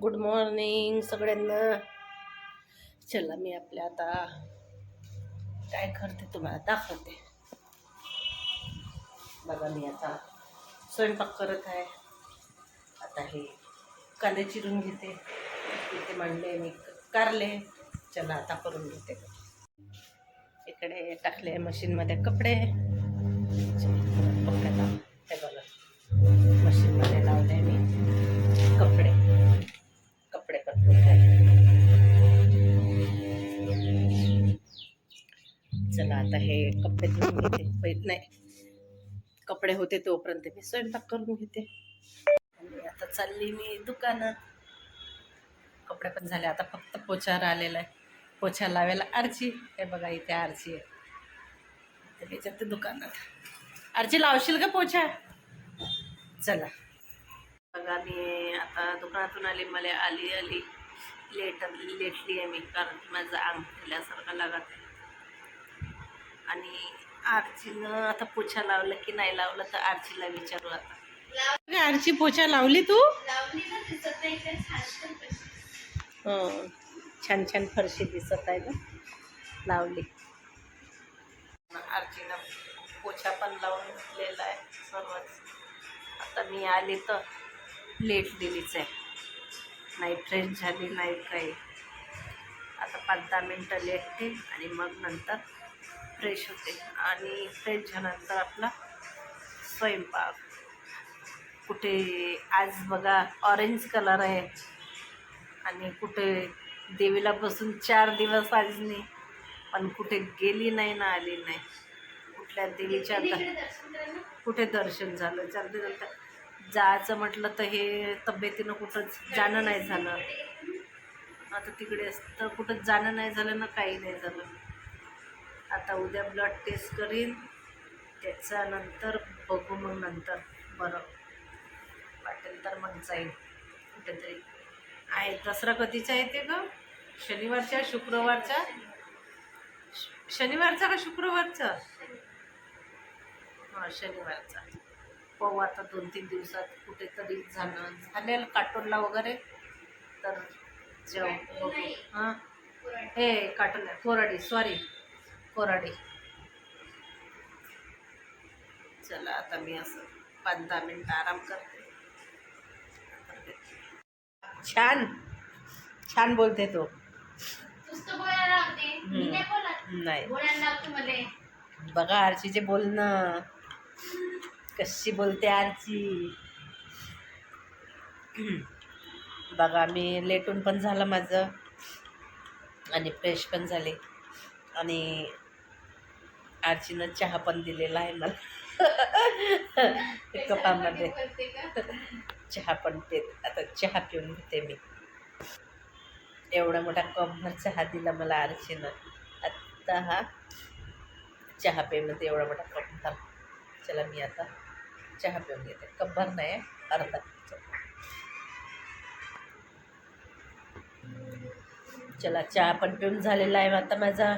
Good morning सगळ्यांना. चला मी आपल्या आता काय करते तुम्हाला दाखवते. बघा मी आता स्वयंपाक करत आहे. आता हे कांदे चिरून घेते. इथे मांडले मी कारले. चला आता करून घेते. इकडे टाकले मशीनमध्ये कपडे. चला आता हे कपडे धुवून घेते. पहिले नाही. कपडे होते तोपर्यंत मी स्वयंपाक करून घेते. आणि आता चालली मी दुकानात. कपडे पण झाले आता फक्त पोछावर आलेला आहे. पोछा लावायला आरची. हे बघा इथे आरची आहे. त्याच्यात ते दुकानात. आरची लावशील का पोछा? चला. बघा मी आता दुकानातून आली मला आली आली. लेट लेटली आहे मी कारण की माझं अंग फिरल्यासारखं लागत आणि आरचीनं आता पोछा लावलं की नाही लावलं तर आरचीला विचारू आता. आरची पोछा लावली तू? हं. छान छान फरशी दिसत आहे ना लावली. आरचीनं पोछा पण लावून घेतलेला आहे सर्वच. आता मी आले तर लेट दिलीच आहे. नाही फ्रेश झाली नाही काही. आता पाच दहा मिनटं लेटते आणि मग नंतर फ्रेश होते. आणि फ्रेश झाल्यानंतर आपला स्वयंपाक. कुठे आज बघा ऑरेंज कलर आहे. आणि कुठे देवीला बसून चार दिवस आज नाही पण कुठे गेली नाही ना आली नाही. कुठल्या देवीच्या कुठे दर्शन झालं? चालते चालतं जायचं म्हटलं तर हे तब्येतीनं कुठंच जाणं नाही झालं. आता तिकडे असतं कुठं जाणं नाही झालं ना काही नाही झालं. आता उद्या ब्लड टेस्ट करीन. त्याच्यानंतर बघू मग नंतर. बरं. वाटेल तर मग जाईल कुठेतरी. आहे. दसरा कधीचा येते ग? शनिवारच्या शुक्रवारच्या? श- शनिवारचा का शुक्रवारचा? हां शनिवारचा. पाहू आता दोन तीन दिवसात कुठेतरी झालं. झालेलं काटोलला वगैरे? तर जाऊ हां? हे काटोल कोराडी. सॉरी कोराडी. चला आता मी असं पाच दहा मिनटं आराम करते. छान छान बोलते तो. नाही बघा आरचीचे बोलणं. कशी बोलते आरची बघा मी लेटून पण झालं माझं. आणि फ्रेश पण झाले. आणि आरचीनं चहा पण दिलेला आहे मला. कपामध्ये. चहा पण पे आता चहा पिऊन घेते मी. एवढा मोठा कपभर चहा दिला मला आरशीनं. आत्ता हा चहा पेमध्ये एवढा मोठा कप भर चला मी आता चहा पिऊन घेते. कपभर नाही अर्धा. चला चहा पण पिऊन झालेला आहे आता माझा.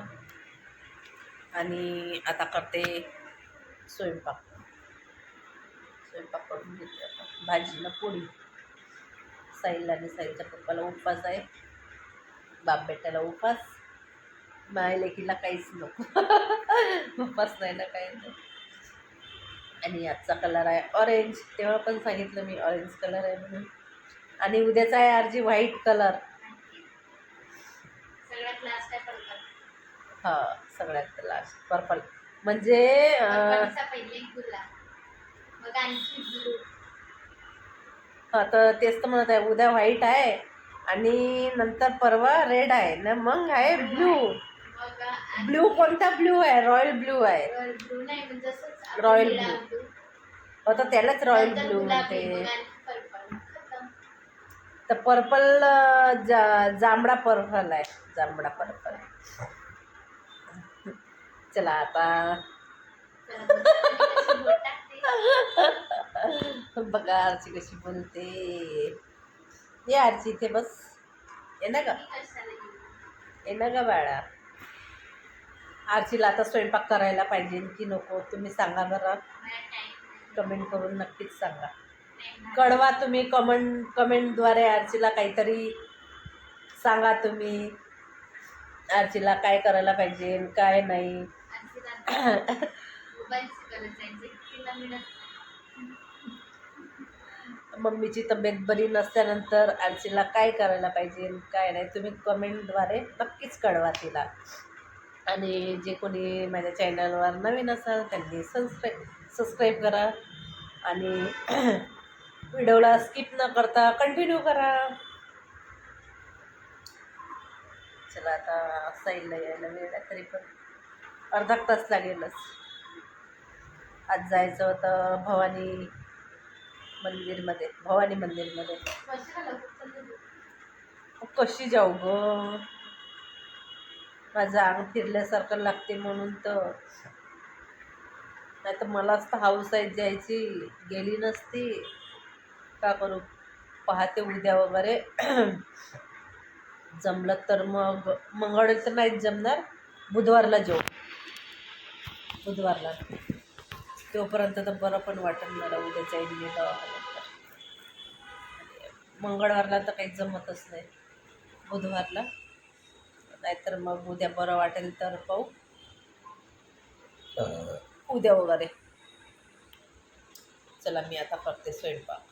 आणि आता करते स्वयंपाक. स्वयंपाक करून घेते आता. भाजीला पोळी. साईला आणि साईच्या पप्पाला उपवास आहे. बाप बेट्याला उपवास. माय लेकीला काहीच नको. उपवास नाही ना काही नाही. आणि आजचा कलर आहे ऑरेंज तेव्हा पण सांगितलं मी ऑरेंज कलर आहे म्हणून. आणि उद्याचा आहे आरजी व्हाईट कलर सगळ्यात लास्ट आहे हा सगळ्यात लास्ट पर्पल म्हणजे हा तर तेच तर म्हणत आहे उद्या व्हाईट आहे आणि नंतर परवा रेड आहे. ना मग आहे ब्लू मग आणखी ब्लू कोणता ब्लू आहे? रॉयल ब्लू आहे. रॉयल निळा ब्लू. blue. हो तर त्यालाच रॉयल नंतर ब्लू गुलाबी, म्हणते. तर पर्पल जा जांभळा पर्पल आहे. जांभळा पर्पल चला आता बघा आरची कशी बोलते ये आरची इथे बस ये ना का ये ना का बाळा आरचीला आता स्वयंपाक करायला पाहिजे की नको तुम्ही सांगा बरं कमेंट करून नक्कीच सांगा कळवा तुम्ही कमेंट कमेंटद्वारे आरचीला काहीतरी सांगा तुम्ही आरचीला काय करायला पाहिजे काय नाही मोबाईलची गरज तिला मिळत मम्मीची तब्येत बरी नसल्यानंतर आरचीला काय करायला पाहिजे काय नाही तुम्ही कमेंटद्वारे नक्कीच कळवा तिला. आणि जे कोणी माझ्या चॅनलवर नवीन असाल त्यांनी सबस्क्राईब सबस्क्राईब करा. आणि व्हिडिओला स्किप न करता कंटिन्यू करा. चला आता साईडला यायला वेळ तरी पण. अर्धा तास लागेलच. आज जायचं होतं भवानी मंदिरमध्ये भवानी मंदिरमध्ये. कशी जाऊ ग? माझं अंग फिरल्यासारखं लागते म्हणून तर. नाही तर मलाच तर हाऊस आहे जायची गेली नसती. का करू? पाहते उद्या वगैरे. जमलं तर मग मंगळवारी तर नाहीच जमणार. बुधवारला जाऊ. बुधवारला. तोपर्यंत तर बरं पण वाटेल मला उद्या जाईन मी दवाखान्यात. मंगळवारला तर काही जमतच नाही. बुधवारला. नाहीतर मग उद्या बरं वाटेल तर पाहू. उद्या वगैरे. चला मी आता करते स्वयंपाक.